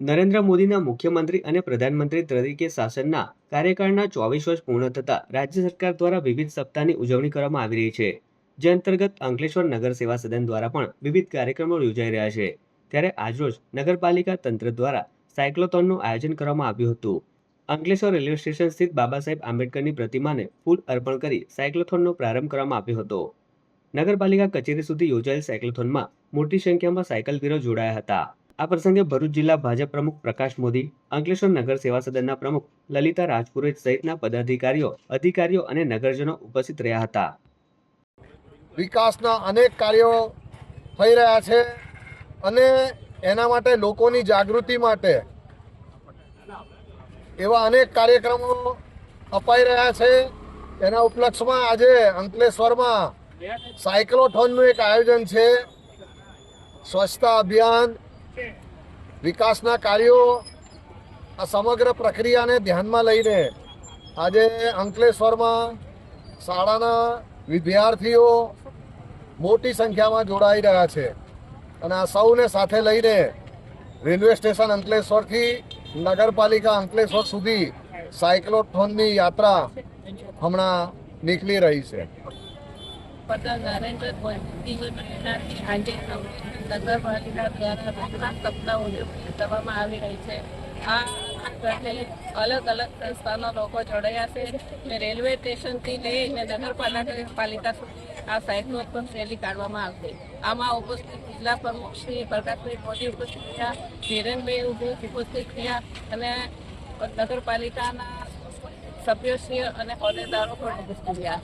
નરેન્દ્ર મોદીના મુખ્યમંત્રી અને પ્રધાનમંત્રી તરીકે શાસનના કાર્યકાળના ચોવીસ વર્ષ પૂર્ણ થતાં રાજ્ય સરકાર દ્વારા વિવિધ સપ્તાહની ઉજવણી કરવામાં આવી રહી છે. જે અંતર્ગત અંકલેશ્વર નગર સેવા સદન દ્વારા પણ વિવિધ કાર્યક્રમો યોજાઈ રહ્યા છે. ત્યારે આજરોજ નગરપાલિકા તંત્ર દ્વારા સાયક્લોથોનનું આયોજન કરવામાં આવ્યું હતું. અંકલેશ્વર રેલવે સ્ટેશન સ્થિત બાબા સાહેબ આંબેડકરની પ્રતિમાને ફૂલ અર્પણ કરી સાયક્લોથોનનો પ્રારંભ કરવામાં આવ્યો હતો. નગરપાલિકા કચેરી સુધી યોજાયેલ સાયક્લોથોનમાં મોટી સંખ્યામાં સાયકલવીરો જોડાયા હતા. આ પ્રસંગે ભરૂચ જિલ્લા ભાજપ પ્રમુખ પ્રકાશ મોદી, અંકલેશ્વર નગર સેવા સદનના પ્રમુખ લલિતા રાજપુરોહિત સહિતના પદાધિકારીઓ, અધિકારીઓ અને નગરજનો ઉપસ્થિત રહ્યા હતા. વિકાસના અનેક કાર્યો થઈ રહ્યા છે અને એના માટે લોકોની જાગૃતિ માટે એવા અનેક કાર્યક્રમો અપાઈ રહ્યા છે. એના ઉપલક્ષમાં આજે અંકલેશ્વરમાં સાયક્લોથોનનું એક આયોજન છે. સ્વચ્છતા અભિયાન વિકાસના કાર્યો આ સમગ્ર પ્રક્રિયાને ધ્યાનમાં લઈને આજે અંકલેશ્વરમાં શાળાના વિદ્યાર્થીઓ મોટી સંખ્યામાં જોડાઈ રહ્યા છે. અને આ સૌને સાથે લઈને રેલવે સ્ટેશન અંકલેશ્વરથી નગરપાલિકા અંકલેશ્વર સુધી સાયક્લોથોનની યાત્રા હમણાં નીકળી રહી છે. વડા નરેન્દ્ર પ્રેરણાથી આજે નગરપાલિકા દ્વારા રોજના સપ્તાહ ઉજવણી કરવામાં આવી રહી છે. આ અલગ અલગ સંસ્થાના લોકો જોડાયા છે. ને રેલવે સ્ટેશનથી લઈને નગરપાલિકા પાલિકા સુધી આ પણ રેલી કાઢવામાં આવશે. આમાં ઉપસ્થિત જિલ્લા પ્રમુખ શ્રી પ્રકાશભાઈ મોદી ઉપસ્થિત થયા ધીરેનભાઈ ઉપસ્થિત થયા અને નગરપાલિકાના સભ્યશ્રીઓ અને હોદ્દેદારો પણ ઉપસ્થિત રહ્યા.